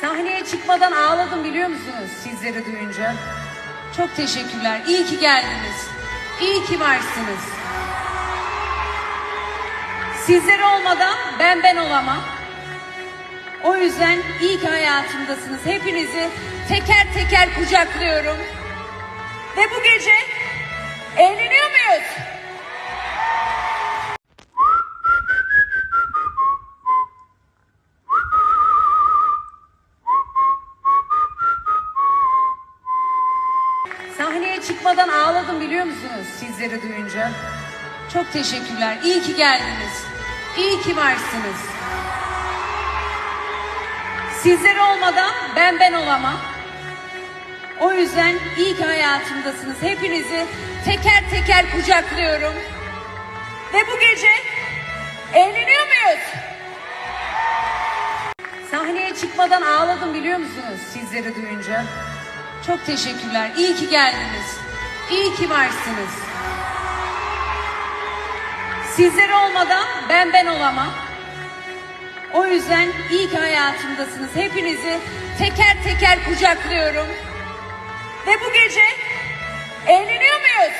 Sahneye çıkmadan ağladım biliyor musunuz sizleri duyunca? Çok teşekkürler. İyi ki geldiniz. İyi ki varsınız. Sizler olmadan ben ben olamam. O yüzden iyi ki hayatımdasınız. Hepinizi teker teker kucaklıyorum. Ve bu gece Sahneye çıkmadan ağladım biliyor musunuz sizleri duyunca? Çok teşekkürler. İyi ki geldiniz. İyi ki varsınız. Sizler olmadan ben ben olamam. O yüzden iyi ki hayatımdasınız. Hepinizi teker teker kucaklıyorum. Ve bu gece eğleniyor muyuz? Sahneye çıkmadan ağladım biliyor musunuz sizleri duyunca? Çok teşekkürler. İyi ki geldiniz. İyi ki varsınız. Sizler olmadan ben ben olamam. O yüzden iyi ki hayatımdasınız. Hepinizi teker teker kucaklıyorum. Ve bu gece eğleniyor muyuz?